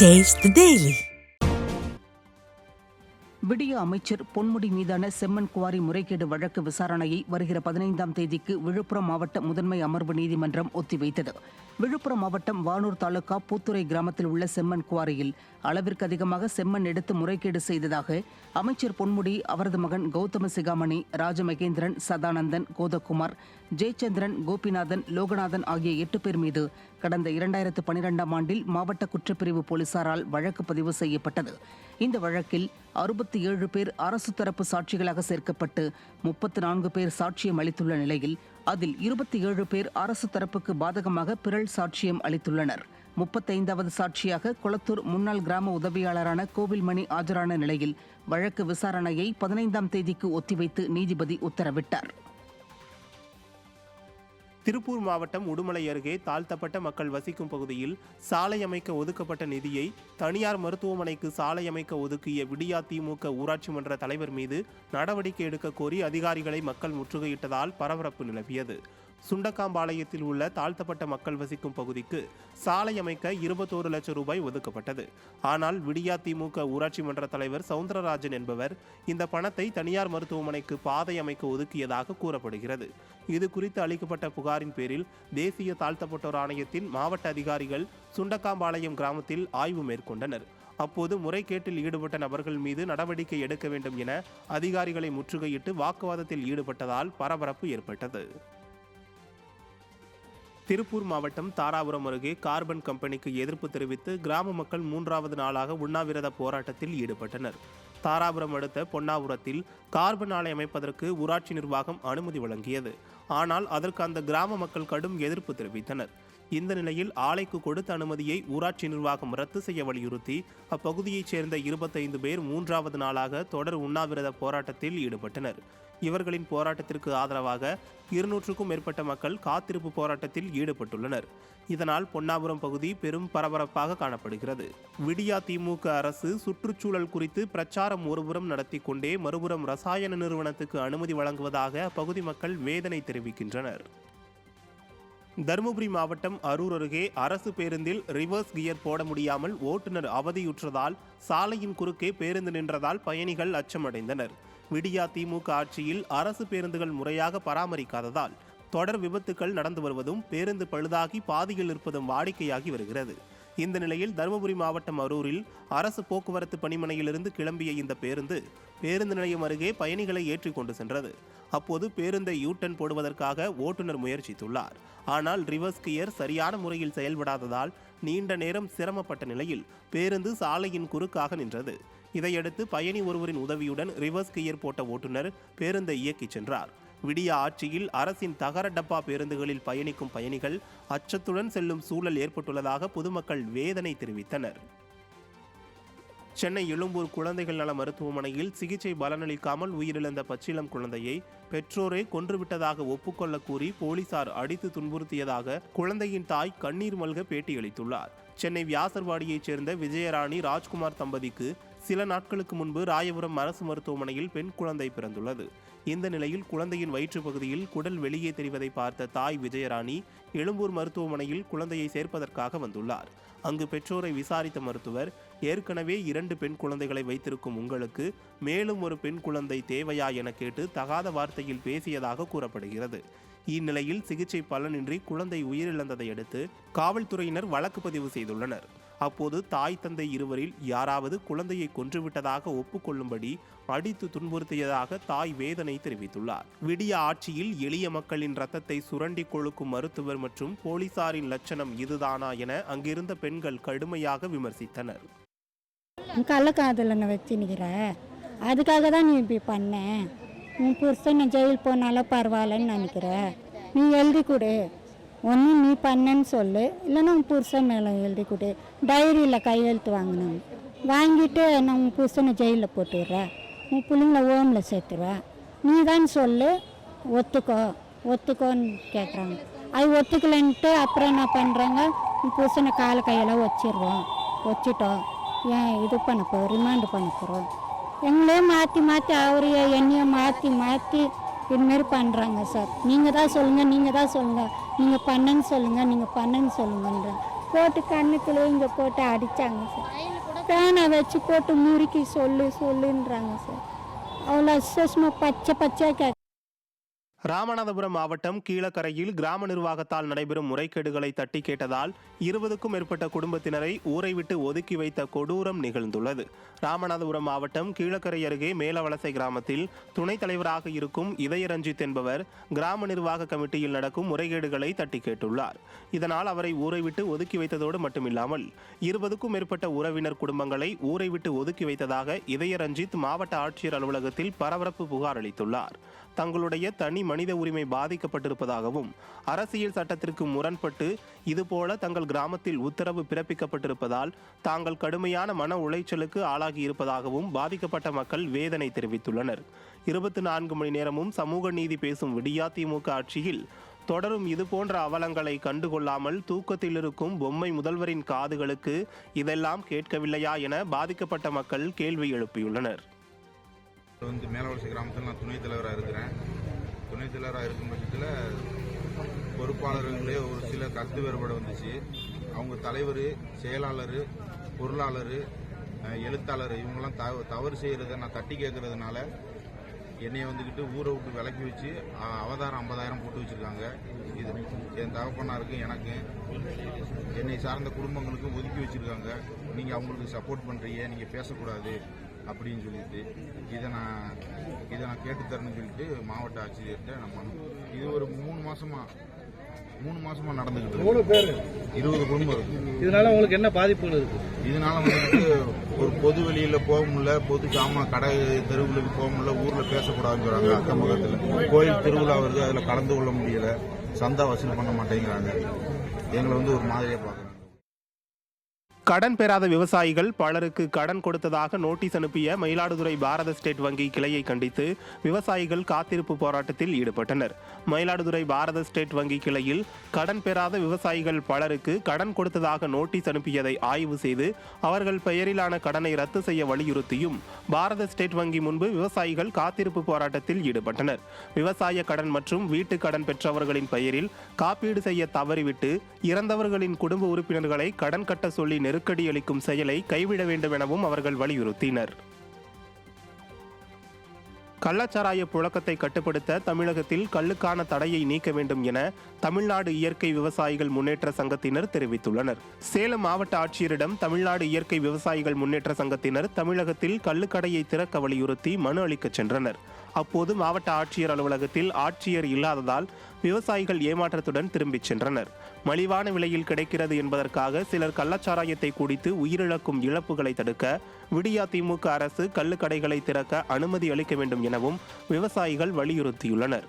Taste daily விடிய அமைச்சர் பொன்முடி மீதான செம்மன் குவாரி முறைகேடு வழக்கு விசாரணையை வருகிற பதினைந்தாம் தேதிக்கு விழுப்புரம் மாவட்ட முதன்மை அமர்வு நீதிமன்றம் ஒத்திவைத்தது. விழுப்புரம் மாவட்டம் வானூர் தாலுகா பூத்துறை கிராமத்தில் உள்ள செம்மன் குவாரியில் அளவிற்கு அதிகமாக செம்மண் எடுத்து முறைகேடு செய்ததாக அமைச்சர் பொன்முடி அவரது மகன் கௌதம சிகாமணி ராஜமகேந்திரன் சதானந்தன் கோதகுமார் ஜெயச்சந்திரன் கோபிநாதன் லோகநாதன் ஆகிய எட்டு பேர் மீது கடந்த இரண்டாயிரத்து பனிரெண்டாம் ஆண்டில் மாவட்ட குற்றப்பிரிவு போலீசாரால் வழக்கு பதிவு செய்யப்பட்டது. இந்த வழக்கில் அறுபத்தி ஏழு பேர் அரசு தரப்பு சாட்சிகளாக சேர்க்கப்பட்டு முப்பத்து நான்கு பேர் சாட்சியம் அளித்துள்ள நிலையில் அதில் இருபத்தி ஏழு பேர் அரசு தரப்புக்கு பாதகமாக பிறல் சாட்சியம் அளித்துள்ளனர். முப்பத்தைந்தாவது சாட்சியாக கொளத்தூர் முன்னாள் கிராம உதவியாளரான கோவில்மணி ஆஜரான நிலையில் வழக்கு விசாரணையை பதினைந்தாம் தேதிக்கு ஒத்திவைத்து நீதிபதி உத்தரவிட்டார். திருப்பூர் மாவட்டம் உடுமலை அருகே தாழ்த்தப்பட்ட மக்கள் வசிக்கும் பகுதியில் சாலை அமைக்க ஒதுக்கப்பட்ட நிதியை தனியார் மருத்துவமனைக்கு சாலை அமைக்க ஒதுக்கிய விடியா திமுக ஊராட்சி மன்ற தலைவர் மீது நடவடிக்கை எடுக்க கோரி அதிகாரிகளை மக்கள் முற்றுகையிட்டதால் பரபரப்பு நிலவியது. சுண்டக்காம்பாளையத்தில் உள்ள தாழ்த்தப்பட்ட மக்கள் வசிக்கும் பகுதிக்கு சாலை அமைக்க இருபத்தோரு லட்சம் ரூபாய் ஒதுக்கப்பட்டது. ஆனால் விடியா திமுக ஊராட்சி மன்ற தலைவர் சவுந்தரராஜன் என்பவர் இந்த பணத்தை தனியார் மருத்துவமனைக்கு பாதை அமைக்க ஒதுக்கியதாக கூறப்படுகிறது. இது குறித்து அளிக்கப்பட்ட புகாரின் பேரில் தேசிய தாழ்த்தப்பட்டோர் ஆணையத்தின் மாவட்ட அதிகாரிகள் சுண்டக்காம்பாளையம் கிராமத்தில் ஆய்வு மேற்கொண்டனர். அப்போது முறைகேட்டில் ஈடுபட்ட நபர்கள் மீது நடவடிக்கை எடுக்க வேண்டும் என அதிகாரிகளை முற்றுகையிட்டு வாக்குவாதத்தில் ஈடுபட்டதால் பரபரப்பு ஏற்பட்டது. திருப்பூர் மாவட்டம் தாராபுரம் அருகே கார்பன் கம்பெனிக்கு எதிர்ப்பு தெரிவித்து கிராம மக்கள் மூன்றாவது நாளாக உண்ணாவிரத போராட்டத்தில் ஈடுபட்டனர். தாராபுரம் அடுத்த பொன்னாபுரத்தில் கார்பன் ஆலை அமைப்பதற்கு ஊராட்சி நிர்வாகம் அனுமதி வழங்கியது. ஆனால் அதற்கு அந்த கிராம மக்கள் கடும் எதிர்ப்பு தெரிவித்தனர். இந்த நிலையில் ஆலைக்கு கொடுத்த அனுமதியை ஊராட்சி நிர்வாகம் ரத்து செய்ய வலியுறுத்தி அப்பகுதியைச் சேர்ந்த இருபத்தைந்து பேர் மூன்றாவது நாளாக தொடர் உண்ணாவிரத போராட்டத்தில் ஈடுபட்டனர். இவர்களின் போராட்டத்திற்கு ஆதரவாக இருநூற்றுக்கும் மேற்பட்ட மக்கள் காத்திருப்பு போராட்டத்தில் ஈடுபட்டுள்ளனர். இதனால் பொன்னாபுரம் பகுதி பெரும் பரபரப்பாக காணப்படுகிறது. விடியா திமுக அரசு சுற்றுச்சூழல் குறித்து பிரச்சாரம் ஒருபுறம் நடத்தி கொண்டே மறுபுறம் ரசாயன நிறுவனத்துக்கு அனுமதி வழங்குவதாக அப்பகுதி மக்கள் வேதனை தெரிவிக்கின்றனர். தருமபுரி மாவட்டம் அரூர் அருகே அரசு பேருந்தில் ரிவர்ஸ் கியர் போட முடியாமல் ஓட்டுநர் அவதியுற்றதால் சாலையின் குறுக்கே பேருந்து நின்றதால் பயணிகள் அச்சமடைந்தனர். விடியா திமுக ஆட்சியில் அரசு பேருந்துகள் முறையாக பராமரிக்காததால் தொடர் விபத்துக்கள் நடந்து வருவதும் பேருந்து பழுதாகி பாதியில் இருப்பதும் வாடிக்கையாகி வருகிறது. இந்த நிலையில் தருமபுரி மாவட்டம் அரூரில் அரசு போக்குவரத்து பணிமனையிலிருந்து கிளம்பிய இந்த பேருந்து பேருந்து நிலையம் அருகே பயணிகளை ஏற்றிக்கொண்டு சென்றது. அப்போது பேருந்தை யூட்டன் போடுவதற்காக ஓட்டுநர் முயற்சித்துள்ளார். ஆனால் ரிவர்ஸ் கியர் சரியான முறையில் செயல்படாததால் நீண்ட நேரம் சிரமப்பட்ட நிலையில் பேருந்து சாலையின் குறுக்காக நின்றது. இதையடுத்து பயணி ஒருவரின் உதவியுடன் ரிவர்ஸ் கியர் போட்ட ஓட்டுநர் பேருந்தை இயக்கிச் சென்றார். விடிய ஆட்சியில் அரசின் தகர டப்பா பேருந்துகளில் பயணிக்கும் பயணிகள் அச்சத்துடன் செல்லும் சூழல் ஏற்பட்டுள்ளதாக பொதுமக்கள் வேதனை தெரிவித்தனர். சென்னை எழும்பூர் குழந்தைகள் நல மருத்துவமனையில் சிகிச்சை பலனளிக்காமல் உயிரிழந்த பச்சிளம் குழந்தையை பெற்றோரே கொன்றுவிட்டதாக ஒப்புக்கொள்ள கூறி போலீசார் அடித்து துன்புறுத்தியதாக குழந்தையின் தாய் கண்ணீர் மல்க பேட்டியளித்துள்ளார். சென்னை வியாசர்வாடியைச் சேர்ந்த விஜயராணி ராஜ்குமார் தம்பதிக்கு சில நாட்களுக்கு முன்பு ராயபுரம் அரசு மருத்துவமனையில் பெண் குழந்தை பிறந்துள்ளது. இந்த நிலையில் குழந்தையின் வயிற்று பகுதியில் குடல் வெளியே தெரிவதை பார்த்த தாய் விஜயராணி எழும்பூர் மருத்துவமனையில் குழந்தையை சேர்ப்பதற்காக வந்துள்ளார். அங்கு பெற்றோரை விசாரித்த மருத்துவர் ஏற்கனவே இரண்டு பெண் குழந்தைகளை வைத்திருக்கும் உங்களுக்கு மேலும் ஒரு பெண் குழந்தை தேவையா என கேட்டு தகாத வார்த்தையில் பேசியதாக கூறப்படுகிறது. இந்நிலையில் சிகிச்சை பலனின்றி குழந்தை உயிரிழந்ததை அடுத்து காவல்துறையினர் வழக்கு பதிவு செய்துள்ளனர். அப்போது தாய் தந்தை இருவரில் யாராவது குழந்தையை கொன்றுவிட்டதாக ஒப்புக்கொள்ளும்படி அடித்து துன்புறுத்தியதாக தாய் வேதனை தெரிவித்துள்ளார். விடிய ஆட்சியில் எளிய மக்களின் ரத்தத்தை சுரண்டி கொழுக்கும் மருத்துவர் மற்றும் போலீசாரின் லட்சணம் இதுதானா என அங்கிருந்த பெண்கள் கடுமையாக விமர்சித்தனர். கள்ளக்காதலனை வச்சு நிற்கிற அதுக்காக தான் நீ இப்படி பண்ண? உன் புருஷன் ஜெயில் போனாலும் பரவாயில்லன்னு நினைக்கிற? நீ எழுதி கொடு. ஒன்று நீ பண்ணன்னு சொல்லு இல்லைன்னா உன் புருஷன் மேலே எழுதி கொடு. டைரியில் கையெழுத்து வாங்கினாங்க வாங்கிட்டு நான் உன் புருஷனை ஜெயிலில் போட்டுடுறேன். உன் பிள்ளைங்கள ஓமில் சேர்த்துருவேன் நீ தான் சொல்லு ஒத்துக்கோ ஒத்துக்கோன்னு கேட்குறாங்க அது ஒத்துக்கலைன்ட்டு அப்புறம் என்ன பண்ணுறாங்க உன் புருஷனை காலை கையெல்லாம் வச்சிருவோம். வச்சுட்டோம். ஏன் இது பண்ண போகிறோம் ரிமாண்டு பண்ண போகிறோம் எங்களே மாற்றி மாற்றி அவரையே என்னைய மாற்றி மாற்றி இதுமாரி பண்ணுறாங்க சார். நீங்கள் தான் சொல்லுங்கள் நீங்கள் தான் சொல்லுங்கள் நீங்கள் பண்ணுன்னு சொல்லுங்கள் நீங்கள் பண்ணன்னு சொல்லுங்கன்ற. போட்டு கண்ணுக்குள்ளே இங்கே போட்டு அடித்தாங்க சார். பேனை வச்சு போட்டு முறுக்கி சொல்லு சொல்லுன்றாங்க சார். அவ்வளோ சுஷ்மா பச்சை பச்சையாக ராமநாதபுரம் மாவட்டம் கீழக்கரையில் கிராம நிர்வாகத்தால் நடைபெறும் முறைகேடுகளை தட்டி கேட்டதால் இருபதுக்கும் மேற்பட்ட குடும்பத்தினரை ஊரை விட்டு ஒதுக்கி வைத்த கொடூரம் நிகழ்ந்துள்ளது. ராமநாதபுரம் மாவட்டம் கீழக்கரை அருகே மேலவலசை கிராமத்தில் துணைத் தலைவராக இருக்கும் இதயரஞ்சித் என்பவர் கிராம நிர்வாக கமிட்டியில் நடக்கும் முறைகேடுகளை தட்டி கேட்டுள்ளார். இதனால் அவரை ஊரை விட்டு ஒதுக்கி வைத்ததோடு மட்டுமில்லாமல் இருபதுக்கும் மேற்பட்ட உறவினர் குடும்பங்களை ஊரை விட்டு ஒதுக்கி வைத்ததாக இதயரஞ்சித் மாவட்ட ஆட்சியர் அலுவலகத்தில் பரபரப்பு புகார் அளித்துள்ளார். தங்களுடைய தனி மனித உரிமை பாதிக்கப்பட்டிருப்பதாகவும் அரசியல் சட்டத்திற்கு முரண்பட்டு இதுபோல தங்கள் கிராமத்தில் உத்தரவு பிறப்பிக்கப்பட்டிருப்பதால் தாங்கள் கடுமையான மன உளைச்சலுக்கு ஆளாகியிருப்பதாகவும் பாதிக்கப்பட்ட மக்கள் வேதனை தெரிவித்துள்ளனர். இருபத்தி நான்கு மணி நேரமும் சமூக நீதி பேசும் விடியா திமுக ஆட்சியில் தொடரும் இதுபோன்ற அவலங்களை கண்டுகொள்ளாமல் தூக்கத்தில் இருக்கும் பொம்மை முதல்வரின் காதுகளுக்கு இதெல்லாம் கேட்கவில்லையா என பாதிக்கப்பட்ட மக்கள் கேள்வி எழுப்பியுள்ளனர். வந்து மேலவலசை கிராமத்தில் நான் துணைத் தலைவராக இருக்கிறேன். துணைத் தலைவராக இருக்கும் பட்சத்தில் பொறுப்பாளர்களே ஒரு சில கருத்து வேறுபாடு வந்துச்சு. அவங்க தலைவர் செயலாளர் பொருளாளர் எழுத்தாளர் இவங்கெல்லாம் தவ தவறு செய்கிறத நான் தட்டி கேட்கறதுனால என்னைய வந்துக்கிட்டு ஊரை விட்டு விலக்கி வச்சு அவதாரம் ஐம்பதாயிரம் போட்டு வச்சுருக்காங்க. இது என் தகப்பனாருக்கும் எனக்கு என்னை சார்ந்த குடும்பங்களுக்கும் ஒதுக்கி வச்சுருக்காங்க. நீங்கள் அவங்களுக்கு சப்போர்ட் பண்ணுறீங்க நீங்கள் பேசக்கூடாது. அப்படின்னு சொல்லிட்டு இதை நான் இதை நான் கேட்டு தரணும்னு சொல்லிட்டு மாவட்ட ஆட்சியர்கிட்ட நான் மனு இது ஒரு மூணு மாசமா மூணு மாசமா நடந்துகிட்டு பேரு. இருபது குடும்பம் இருக்கு. இதனால உங்களுக்கு என்ன பாதிப்புகள் இருக்கு? இதனால வந்துட்டு ஒரு பொது வெளியில போக முடியல பொது ஜாமா கடை தெருவுகளுக்கு போக முடியல ஊர்ல பேசக்கூடாதுன்னு சொல்றாங்க அக்கம் பக்கத்துல. கோயில் திருவிழா வருது அதுல கலந்து கொள்ள முடியல சந்தா வசூல் பண்ண மாட்டேங்கிறாங்க. எங்களை வந்து ஒரு மாதிரியா பாக்குறாங்க கடன் பெறாத விவசாயிகள் பலருக்கு கடன் கொடுத்ததாக நோட்டீஸ் அனுப்பிய மயிலாடுதுறை பாரத ஸ்டேட் வங்கி கிளையை கண்டித்து விவசாயிகள் காத்திருப்பு போராட்டத்தில் ஈடுபட்டனர். மயிலாடுதுறை பாரத ஸ்டேட் வங்கி கிளையில் கடன் பெறாத விவசாயிகள் பலருக்கு கடன் கொடுத்ததாக நோட்டீஸ் அனுப்பியதை ஆய்வு செய்து அவர்கள் பெயரிலான கடனை ரத்து செய்ய வலியுறுத்தியும் பாரத ஸ்டேட் வங்கி முன்பு விவசாயிகள் காத்திருப்பு போராட்டத்தில் ஈடுபட்டனர். விவசாய கடன் மற்றும் வீட்டு கடன் பெற்றவர்களின் பெயரில் காப்பீடு செய்ய தவறிவிட்டு இறந்தவர்களின் குடும்ப உறுப்பினர்களை கடன் கட்ட சொல்லி நெருக்கடி அளிக்கும் செயலை கைவிட வேண்டும் எனவும் அவர்கள் வலியுறுத்தினர். கள்ளச்சாராய புழக்கத்தை கட்டுப்படுத்த தமிழகத்தில் கல்லுக்கான தடையை நீக்க வேண்டும் என தமிழ்நாடு இயற்கை விவசாயிகள் முன்னேற்ற சங்கத்தினர் தெரிவித்துள்ளனர். சேலம் மாவட்ட ஆட்சியரிடம் தமிழ்நாடு இயற்கை விவசாயிகள் முன்னேற்ற சங்கத்தினர் தமிழகத்தில் கள்ளுக்கடையை திறக்க வலியுறுத்தி மனு அளிக்கச் சென்றனர். அப்போது மாவட்ட ஆட்சியர் அலுவலகத்தில் ஆட்சியர் இல்லாததால் விவசாயிகள் ஏமாற்றத்துடன் திரும்பிச் சென்றனர். மலிவான விலையில் கிடைக்கிறது என்பதற்காக சிலர் கள்ளச்சாராயத்தை குடித்து உயிரிழக்கும் இழப்புகளை தடுக்க விடியா திமுக அரசு கள்ளுக்கடைகளை திறக்க அனுமதி அளிக்க வேண்டும் எனவும் விவசாயிகள் வலியுறுத்தியுள்ளனர்.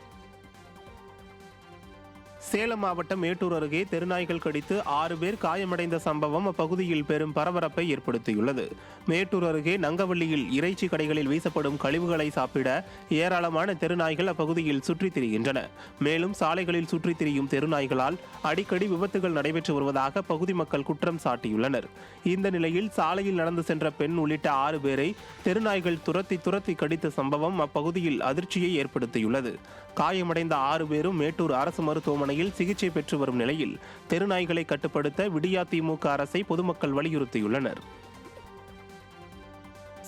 சேலம் மாவட்டம் மேட்டூர் அருகே தெருநாய்கள் கடித்து ஆறு பேர் காயமடைந்த சம்பவம் அப்பகுதியில் பெரும் பரபரப்பை ஏற்படுத்தியுள்ளது. மேட்டூர் அருகே நங்கவள்ளியில் இறைச்சி கடைகளில் வீசப்படும் கழிவுகளை சாப்பிட ஏராளமான தெருநாய்கள் அப்பகுதியில் சுற்றித் திரிகின்றன. மேலும் சாலைகளில் சுற்றித் திரியும் தெருநாய்களால் அடிக்கடி விபத்துகள் நடைபெற்று வருவதாக பகுதி மக்கள் குற்றம் சாட்டியுள்ளனர். இந்த நிலையில் சாலையில் நடந்து சென்ற பெண் உள்ளிட்ட ஆறு பேரை தெருநாய்கள் துரத்தி துரத்தி கடித்த சம்பவம் அப்பகுதியில் அதிர்ச்சியை ஏற்படுத்தியுள்ளது. காயமடைந்த ஆறு பேரும் மேட்டூர் அரசு மருத்துவமனையில் சிகிச்சை பெற்று வரும் நிலையில் தெருநாய்களை கட்டுப்படுத்த விடியா திமுக அரசை பொதுமக்கள் வலியுறுத்தியுள்ளனர்.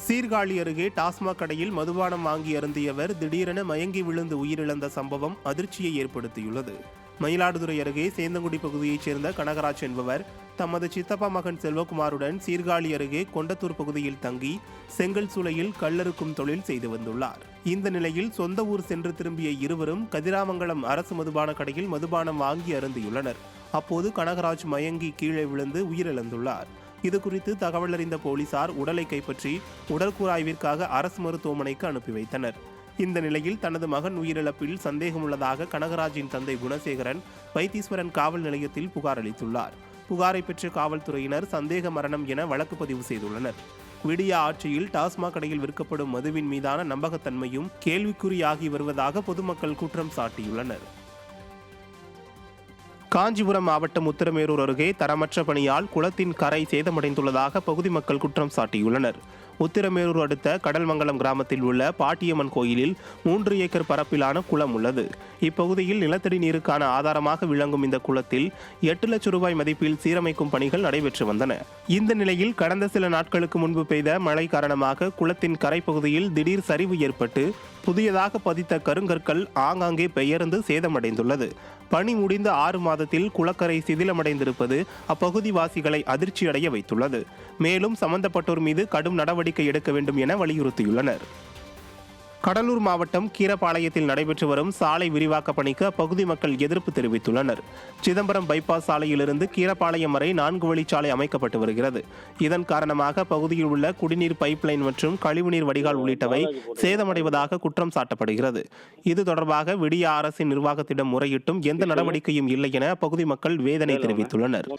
சீர்காழி அருகே டாஸ்மாக் கடையில் மதுபானம் வாங்கி அருந்தியவர் திடீரென மயங்கி விழுந்து உயிரிழந்த சம்பவம் அதிர்ச்சியை ஏற்படுத்தியுள்ளது. மயிலாடுதுறை அருகே சேந்தங்குடி பகுதியைச் சேர்ந்த கனகராஜ் என்பவர் தமது சித்தப்பா மகன் செல்வகுமாருடன் சீர்காழி அருகே கொண்டத்தூர் பகுதியில் தங்கி செங்கல் சூளையில் கல்லறுக்கும் தொழில் செய்து வந்துள்ளார். இந்த நிலையில் சொந்த ஊர் சென்று திரும்பிய இருவரும் கதிராமங்கலம் அரசு மதுபான கடையில் மதுபானம் வாங்கி அருந்தியுள்ளனர். அப்போது கனகராஜ் மயங்கி கீழே விழுந்து உயிரிழந்துள்ளார். இது குறித்து தகவலறிந்த போலீசார் உடலை கைப்பற்றி உடற்கூராய்விற்காக அரசு மருத்துவமனைக்கு அனுப்பி வைத்தனர். இந்த நிலையில் தனது மகன் உயிரிழப்பில் சந்தேகமுள்ளதாக கனகராஜின் தந்தை குணசேகரன் வைத்தீஸ்வரன் காவல் நிலையத்தில் புகார் அளித்துள்ளார். புகாரை பெற்ற காவல்துறையினர் சந்தேக மரணம் என வழக்கு பதிவு செய்துள்ளனர். விடியா ஆட்சியில் டாஸ்மாக் கடையில் விற்கப்படும் மதுவின் மீதான நம்பகத்தன்மையும் கேள்விக்குறியாகி வருவதாக பொதுமக்கள் குற்றம் சாட்டியுள்ளனர். காஞ்சிபுரம் மாவட்டம் உத்திரமேரூர் அருகே தரமற்ற பணியால் குளத்தின் கரை சேதமடைந்துள்ளதாக பகுதி மக்கள் குற்றம் சாட்டியுள்ளனர். உத்திரமேரூர் அடுத்த கடல்மங்கலம் கிராமத்தில் உள்ள பாட்டியம்மன் கோயிலில் மூன்று ஏக்கர் பரப்பிலான குளம் உள்ளது. இப்பகுதியில் நிலத்தடி நீருக்கான ஆதாரமாக விளங்கும் இந்த குளத்தில் எட்டு லட்சம் ரூபாய் மதிப்பில் சீரமைக்கும் பணிகள் நடைபெற்று வந்தன. இந்த நிலையில் கடந்த சில நாட்களுக்கு முன்பு பெய்த மழை காரணமாக குளத்தின் கரைப்பகுதியில் திடீர் சரிவு ஏற்பட்டு புதியதாக பதித்த கருங்கற்கள் ஆங்காங்கே பெயர்ந்து சேதமடைந்துள்ளது. பணி முடிந்த ஆறு மாதத்தில் குளக்கரை சிதிலமடைந்திருப்பது அப்பகுதிவாசிகளை அதிர்ச்சியடைய வைத்துள்ளது. மேலும் சம்பந்தப்பட்டோர் மீது கடும் நடவடிக்கை எடுக்க வேண்டும் என வலியுறுத்தியுள்ளனர். கடலூர் மாவட்டம் கீரப்பாளையத்தில் நடைபெற்று வரும் சாலை விரிவாக்க பணிக்கு அப்பகுதி மக்கள் எதிர்ப்பு தெரிவித்துள்ளனர். சிதம்பரம் பைபாஸ் சாலையிலிருந்து கீரப்பாளையம் வரை நான்கு வழிச்சாலை அமைக்கப்பட்டு வருகிறது. இதன் காரணமாக பகுதியில் உள்ள குடிநீர் பைப்லைன் மற்றும் கழிவுநீர் வடிகால் உள்ளிட்டவை சேதமடைவதாக குற்றம் சாட்டப்படுகிறது. இது தொடர்பாக விடிய அரசின் நிர்வாகத்திடம் முறையிட்டும் எந்த நடவடிக்கையும் இல்லை என அப்பகுதி மக்கள் வேதனை தெரிவித்துள்ளனர்.